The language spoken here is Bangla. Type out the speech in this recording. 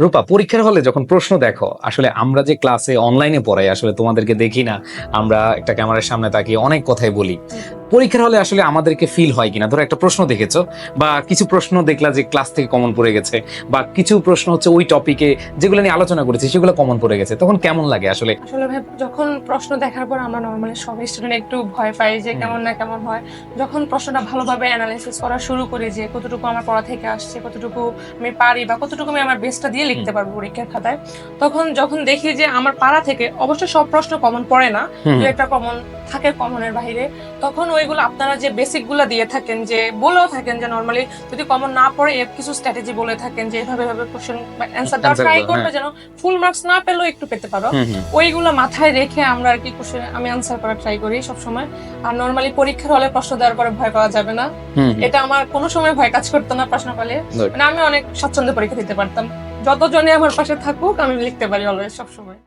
রূপা, পরীক্ষার হলে যখন প্রশ্ন দেখো, আসলে আমরা যে ক্লাসে অনলাইনে পড়াই, আসলে তোমাদেরকে দেখি না, আমরা একটা ক্যামেরার সামনে তাকিয়ে অনেক কথাই বলি। পরীক্ষার হলে আসলে আমাদেরকে ফিল হয় কিনা? ধরো একটা প্রশ্ন দেখেছ বা কিছু প্রশ্ন দেখলা যে ক্লাস থেকে কমন পড়ে গেছে বা কিছু প্রশ্ন হচ্ছে ওই টপিকে যেগুলো নিয়ে আলোচনা করেছি সেগুলো কমন পড়ে গেছে তখন কেমন লাগে আসলে? আসলে ভাই যখন প্রশ্ন দেখার পর আমরা নর্মালি সব স্টুডেন্ট একটু ভয় পাই যে কেমন না কেমন হয়। যখন প্রশ্নটা ভালোভাবে অ্যানালাইসিস করা শুরু করি যে কতটুকু আমার পড়া থেকে আসছে কতটুকু আমি পারি বা কতটুকু আমি আমার বেস্টটা দিয়ে লিখতে পারব পরীক্ষার খাতায় তখন যখন দেখি যে আমার পাড়া থেকে অবশ্য সব প্রশ্ন কমন পড়ে না। দু একটা কমন থাকে কমনের বাইরে তখন ওইগুলো আপনারা যে বেসিকগুলো দিয়ে থাকেন যে বলেও থাকেন যে নর্মালি যদি কমন না পড়ে এর কিছু স্ট্র্যাটেজি বলে থাকেন যে এভাবে এভাবে কোশ্চেন অ্যান্সার দেওয়ার ট্রাই করবে যেন ফুল মার্কস না পেলেও একটু পেতে পারো। ওইগুলো মাথায় রেখে আমরা আর কি কোশ্চেন আমি আনসার করার ট্রাই করি সব সময় আর নর্মালি পরীক্ষার হলে প্রশ্ন দেওয়ার পরে ভয় পাওয়া যাবে না। এটা আমার কোনো সময় ভয় কাজ করতো না প্রশ্ন পেলে মানে আমি অনেক স্বাচ্ছন্দ্যে পরীক্ষা দিতে পারতাম। যতজনে আমার পাশে থাকুক আমি লিখতে পারি অলওয়েজ সব সময়